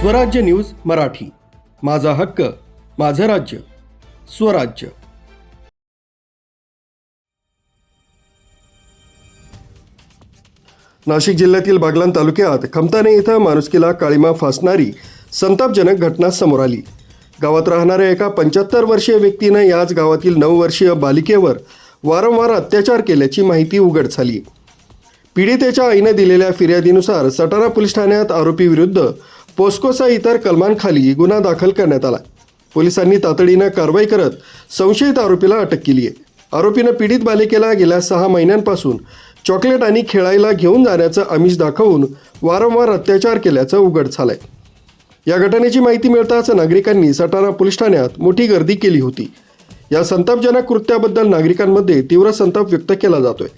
स्वराज्य न्यूज मराठी. माझा हक्क माझं राज्य. स्वराज्य. नाशिक जिल्ह्यातील बागलान तालुक्यात खमताने इथं माणुसकीला काळीमा फासणारी संतापजनक घटना समोर आली. गावात राहणाऱ्या एका पंच्याहत्तर वर्षीय व्यक्तीनं याच गावातील नऊ वर्षीय बालिकेवर वारंवार अत्याचार केल्याची माहिती उघड झाली. पीडितेच्या आईनं दिलेल्या फिर्यादीनुसार सटाणा पोलीस ठाण्यात आरोपीविरुद्ध पोस्कोचा इतर कलमांखाली गुन्हा दाखल करण्यात आला. पोलिसांनी तातडीनं कारवाई करत संशयित आरोपीला अटक केली आहे. आरोपीनं पीडित बालिकेला गेल्या सहा महिन्यांपासून चॉकलेट आणि खेळायला घेऊन जाण्याचं आमिष दाखवून वारंवार अत्याचार केल्याचं उघड झालंय. या घटनेची माहिती मिळताच नागरिकांनी सटाणा पोलीस ठाण्यात मोठी गर्दी केली होती. या संतापजनक कृत्याबद्दल नागरिकांमध्ये तीव्र संताप व्यक्त केला जातोय.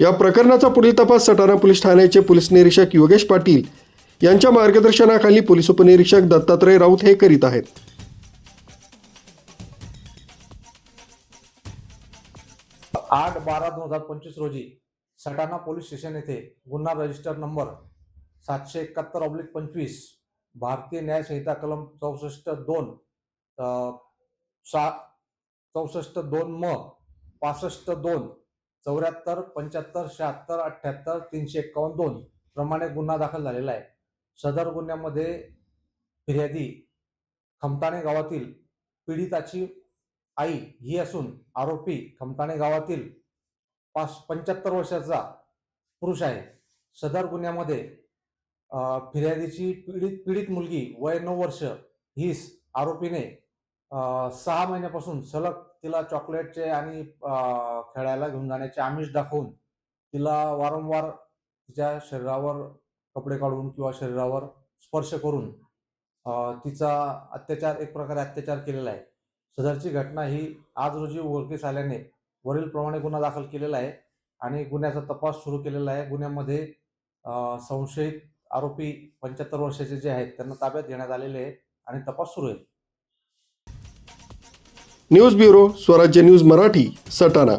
या प्रकरणाचा पुढील तपास सटाणा पोलीस ठाण्याचे पोलीस निरीक्षक योगेश पाटील यांच्या मार्गदर्शनाखाली पोलीस उपनिरीक्षक दत्तात्रय राऊत हे करीत आहेत. आठ बारा दोन हजार पंचवीस रोजी सटाणा पोलीस स्टेशन येथे गुन्हा रजिस्टर नंबर सातशे एकाहत्तर ऑब्लिक पंचवीस भारतीय न्यायसंहिता कलम चौसष्ट दोन सात सा चौसष्ट दोन म पासष्ट दोन चौऱ्याहत्तर पंच्याहत्तर शहात्तर अठ्ठ्याहत्तर तीनशे एक्कावन्न दोन प्रमाणे गुन्हा दाखल झालेला आहे. सदर गुन्ह्यामध्ये फिर्यादी खमताणे गावातील पीडिताची आई ही असून आरोपी खमताणे गावातील पाच पंच्याहत्तर वर्षाचा पुरुष आहे. सदर गुन्ह्यामध्ये फिर्यादीची पीडित पीडित मुलगी वय नऊ वर्ष हीस आरोपीने सहा महिन्यापासून सलग तिला चॉकलेटचे आणि खेळायला घेऊन जाण्याचे आमिष दाखवून तिला वारंवार तिच्या शरीरावर कपडे काढून किंवा शरीरावर स्पर्श करून तिचा अत्याचार एक प्रकारे अत्याचार केलेला आहे. सदरची घटना ही आज रोजी उघडकीस आल्याने वरीलप्रमाणे गुन्हा दाखल केलेला आहे आणि गुन्ह्याचा तपास सुरू केलेला आहे. गुन्ह्यामध्ये संशयित आरोपी पंच्याहत्तर वर्षाचे जे आहेत त्यांना ताब्यात घेण्यात आलेले आहे आणि तपास सुरू आहे. News bureau Swarajya news Marathi Satana.